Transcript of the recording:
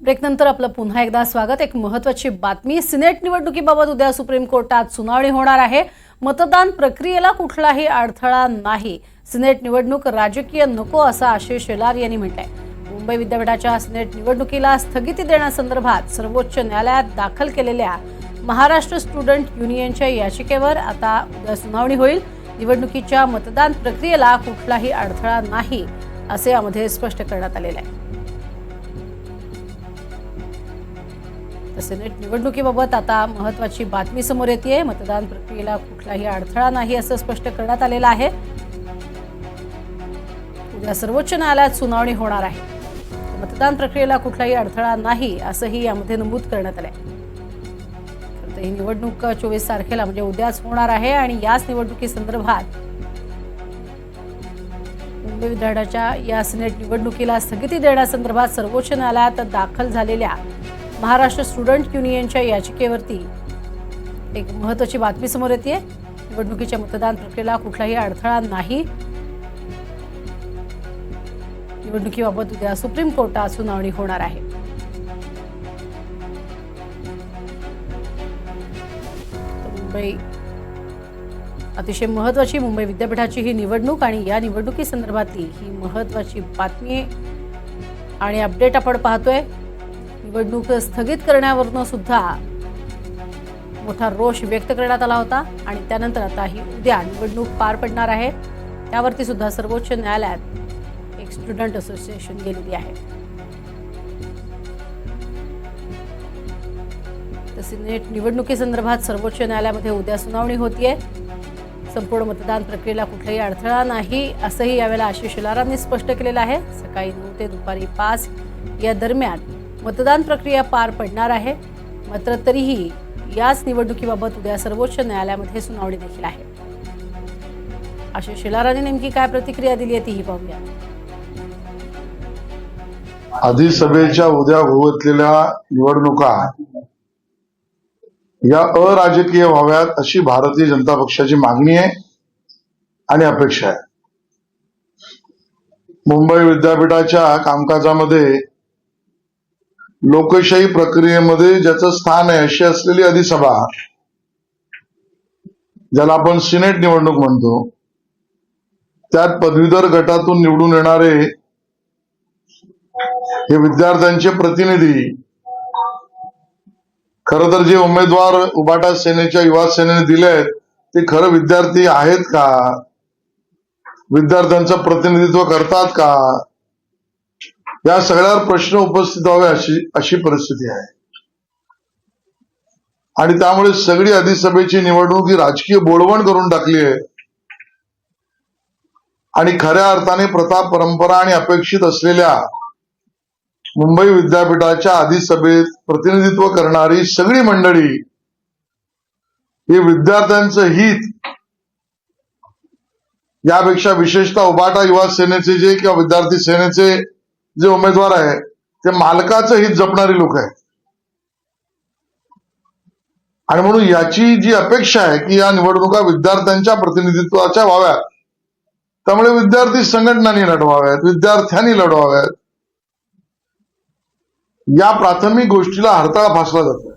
ब्रेकनंतर आपलं पुन्हा एकदा स्वागत. एक महत्वाची बातमी. सिनेट निवडणुकीबाबत उद्या सुप्रीम कोर्टात सुनावणी होणार आहे. मतदान प्रक्रियेला कुठलाही अडथळा नाही. सिनेट निवडणूक राजकीय नको असं आशिष शेलार यांनी म्हटलंय. मुंबई विद्यापीठाच्या सिनेट निवडणुकीला स्थगिती देण्यासंदर्भात सर्वोच्च न्यायालयात दाखल केलेल्या महाराष्ट्र स्टुडंट युनियनच्या याचिकेवर आता उद्या सुनावणी होईल. निवडणुकीच्या मतदान प्रक्रियेला कुठलाही अडथळा नाही असे यामध्ये स्पष्ट करण्यात आलेलं आहे. सिनेट निवडणुकीबाबत आता महत्वाची बातमी समोर येते मतदान प्रक्रियेला कुठलाही अडथळा नाही असं स्पष्ट करण्यात आलेलं आहे. उद्या सर्वोच्च न्यायालयात सुनावणी होणार आहे. मतदान प्रक्रियेला कुठलाही अडथळा नाही असंही यामध्ये नमूद करण्यात आलंय. आहे तर ही निवडणूक चोवीस तारखेला म्हणजे उद्याच होणार आहे आणि याच निवडणुकीसंदर्भात मुंबई विद्यापीठाच्या या सिनेट निवडणुकीला स्थगिती देण्यासंदर्भात सर्वोच्च न्यायालयात दाखल झालेल्या महाराष्ट्र स्टुडंट युनियनच्या याचिकेवरती एक महत्त्वाची बातमी समोर येते निवडणुकीच्या मतदान प्रक्रियेला कुठलाही अडथळा नाही. निवडणुकीबाबत उद्या सुप्रीम कोर्टात सुनावणी होणार आहे. मुंबई अतिशय महत्वाची मुंबई विद्यापीठाची ही निवडणूक आणि या निवडणुकीसंदर्भातली ही महत्वाची बातमी आणि अपडेट आपण पाहतोय निवडणूक स्थगित करण्यावरनं सुद्धा मोठा रोष व्यक्त करण्यात आला होता आणि त्यानंतर आता ही उद्या निवडणूक पार पडणार आहे. त्यावरती सुद्धा सर्वोच्च न्यायालयात एक स्टुडंट असोसिएशन गेलेली आहे. तर सिनेट निवडणुकीसंदर्भात सर्वोच्च न्यायालयामध्ये उद्या सुनावणी होतीये. संपूर्ण मतदान प्रक्रियेला कुठलाही अडथळा नाही असंही यावेळेला आशिष शेलारांनी स्पष्ट केलेलं आहे. सकाळी नऊ ते दुपारी पाच या दरम्यान मतदान प्रक्रिया पार पडणार आहे. मात्र तरीही याच निवडणुकीबाबत उद्या सर्वोच्च न्यायालयामध्ये सुनावणी देखील आहे. आशिष शेलारांनी नेमकी काय प्रतिक्रिया दिली आहे तीही पाहूया. अधिसभेच्या उद्या होतलेल्या निवडणुका या अराजकीय व्हाव्यात अशी भारतीय जनता पक्षाची मागणी आहे आणि अपेक्षा आहे. मुंबई विद्यापीठाच्या कामकाजामध्ये लोकशाही प्रक्रियेमध्ये ज्याचं स्थान आहे अशी असलेली अधिसभा ज्याला आपण सिनेट निवडणूक म्हणतो त्यात पदवीधर गटातून निवडून येणारे हे विद्यार्थ्यांचे प्रतिनिधी खर तर जे उमेदवार उबाटा सेनेच्या युवा सेनेने दिले आहेत ते खरं विद्यार्थी आहेत का? विद्यार्थ्यांचं प्रतिनिधित्व करतात का? या सगळ्यावर प्रश्न उपस्थित व्हावे अशी अशी परिस्थिती आहे. आणि त्यामुळे सगळी अधिसभेची निवडणूक ही राजकीय बोळवण करून टाकली आहे. आणि खऱ्या अर्थाने प्रताप परंपरा आणि अपेक्षित असलेल्या मुंबई विद्यापीठाच्या अधिसभेत प्रतिनिधित्व करणारी सगळी मंडळी हे विद्यार्थ्यांचं हित यापेक्षा विशेषतः उबाटा युवा सेनेचे जे किंवा विद्यार्थी सेनेचे जे उमेदवार आहे ते मालकाचं हित जपणारी लोक आहेत. आणि म्हणून याची जी अपेक्षा आहे की या निवडणुका विद्यार्थ्यांच्या प्रतिनिधित्वाच्या व्हाव्यात त्यामुळे विद्यार्थी संघटनांनी लढवाव्यात विद्यार्थ्यांनी लढवाव्यात. या प्राथमिक गोष्टीला हरताळ फासला जातो.